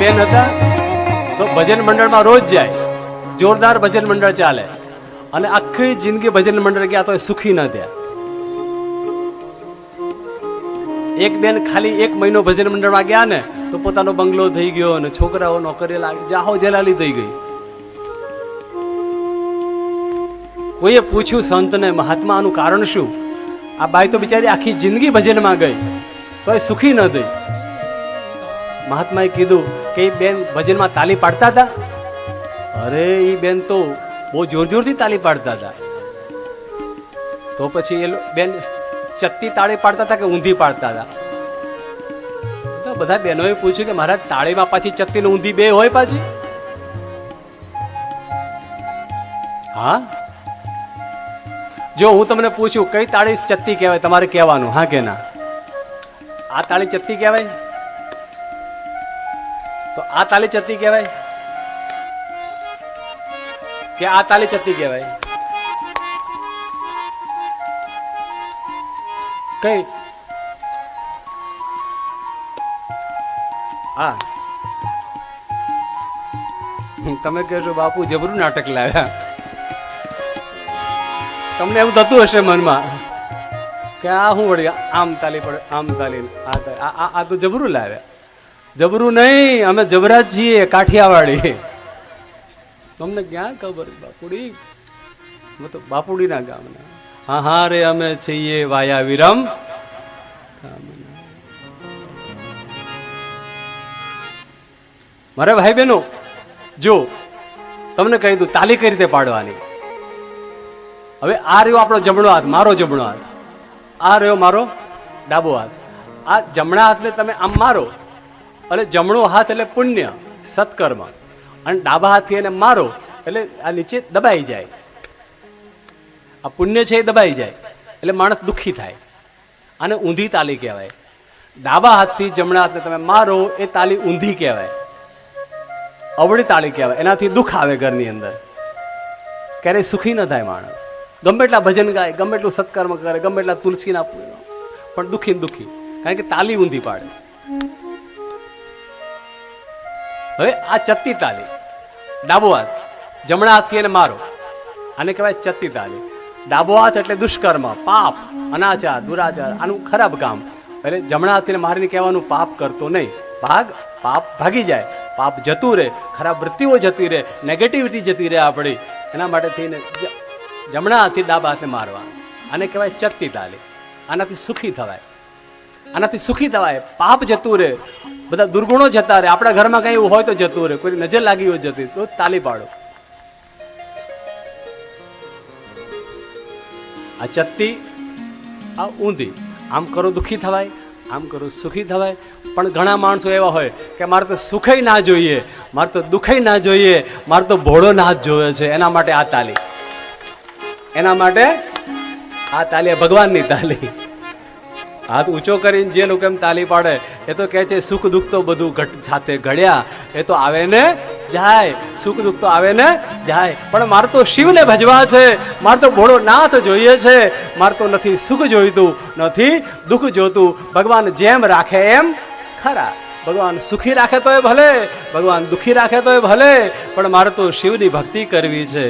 બેન હતા, તો ભજન મંડળમાં રોજ જાય. જોરદાર ભજન મંડળ ચાલે. અને આખી જિંદગી ભજન મંડળ ગયા તો સુખી ન થયા. એક બેન ખાલી એક મહિનો ભજન મંડળમાં ગયા ને, તો પોતાનો બંગલો થઈ ગયો અને છોકરાઓ નોકરી લાગી, જાહો જલાલી થઈ ગઈ. કોઈએ પૂછ્યું, સંતને મહાત્માનું કારણ શું? આ બાઈ તો બિચારી આખી જિંદગી ભજનમાં ગઈ તો એ સુખી ન થઈ. મહાત્માએ કીધું કે એ બેન ભજનમાં તાલી પાડતા હતા? અરે એ બેન તો બહુ જોર જોરથી તાલી પાડતા હતા. તો પછી એ બેન ચત્તી તાળી પાડતા હતા કે ઊંધી પાડતા હતા? તો બધા બહેનોએ પૂછ્યું કે મારા તાળીમાં પાછી ચત્તી ને ઊંધી બે હોય પાછી? હા? જો હું તમને પૂછું, કઈ તાળી ચત્તી કહેવાય? તમારે કહેવાનું, હા કે ના? આ તાળી ચત્તી કહેવાય? તો આ તાલી ચતી કહેવાય? કે આ તાલી ચતી કહેવાય? કઈ? હા. તમે કહેશો, બાપુ, જબરું નાટક લાવ્યા. તમને એવું થતું હશે મનમાં કે આ હું વળી આમ તાલી પડે, આમ તાલી આ- આ તો જબરું લાવ્યા. જબરું નહીં, અમે જબરા છીએ, કાઠિયાવાડી. તમને ક્યાં ખબર? બાપુડી? તો બાપુડીના ગામના. હા હા રે, અમે છીએ વાયા વિરમ. મારે ભાઈ બહેનો જો, તમને કહી દઉં, તાલી કઈ રીતે પાડવાની? હવે આ રહ્યો આપણો જમણો હાથ, મારો જમણો હાથ. આ રહ્યો મારો ડાબો હાથ. આ જમણા હાથને તમે આમ મારો. અને જમણો હાથ એટલે પુણ્ય સત્કર્મ. અને ડાબા હાથથી એને મારો એટલે આ નીચે દબાઈ જાય. આ પુણ્ય છે એ દબાઈ જાય એટલે માણસ દુઃખી થાય. આને ઊંધી તાલી કહેવાય. ડાબા હાથથી જમણા હાથને તમે મારો એ તાલી ઊંધી કહેવાય. અવળી તાળી કહેવાય. એનાથી દુઃખ આવે ઘરની અંદર. ક્યારેય સુખી ન થાય માણસ. ગમે એટલા ભજન ગાય ગમે એટલું સત્કર્મ કરે ગમે એટલા તુલસીના પૂજન, પણ દુઃખી દુઃખી. કારણ કે તાલી ઊંધી પાડે. હવે આ ચત્તી તાલી. ડાબો હાથ જમણા હાથથી એને મારો. આને કહેવાય ચત્તી તાલી. ડાબો હાથ એટલે દુષ્કર્મ, પાપ, અનાચાર, દુરાચાર, આનું ખરાબ કામ. એટલે જમણા હાથથી મારીને કહેવાનું, પાપ કરતો નહીં. ભાગ, પાપ ભાગી જાય. પાપ જતું રહે. ખરાબ વૃત્તિઓ જતી રહે. નેગેટિવિટી જતી રહે આપણી. એના માટે થઈને જમણા હાથથી ડાબા હાથે મારવા આને કહેવાય ચત્તી તાલી. આનાથી સુખી થવાય. આનાથી સુખી થવાય. પાપ જતું રહે. બધા દુર્ગુણો જતા રહે. આપણા ઘરમાં કઈ હોય તો જતું રહે. કોઈ નજર લાગી હોય જતી, તો તાલી પાડો. આ ચત્તી, આ ઊંધી, આમ કરો દુઃખી થવાય, આમ કરો સુખી થવાય. પણ ઘણા માણસો એવા હોય કે મારે તો સુખય ના જોઈએ, મારે તો દુઃખય ના જોઈએ, મારે તો ભોળો નાથ જોવે છે. એના માટે આ તાલી. એના માટે આ તાલી ભગવાનની તાલી. હાથ ઊંચો કરીને જે લોકો એમ તાલી પાડે, એ તો કહે છે, સુખ દુઃખ તો બધું ઘટ સાથે ઘડ્યા. એ તો આવે ને જાય. સુખ દુઃખ તો આવે ને જાય. પણ મારે તો શિવને ભજવા છે. મારે તો ભોળો નાથ જોઈએ છે. મારે તો નથી સુખ જોઈતું, નથી દુઃખ જોતું. ભગવાન જેમ રાખે એમ ખરા. ભગવાન સુખી રાખે તો એ ભલે, ભગવાન દુઃખી રાખે તો એ ભલે, પણ મારે તો શિવની ભક્તિ કરવી છે.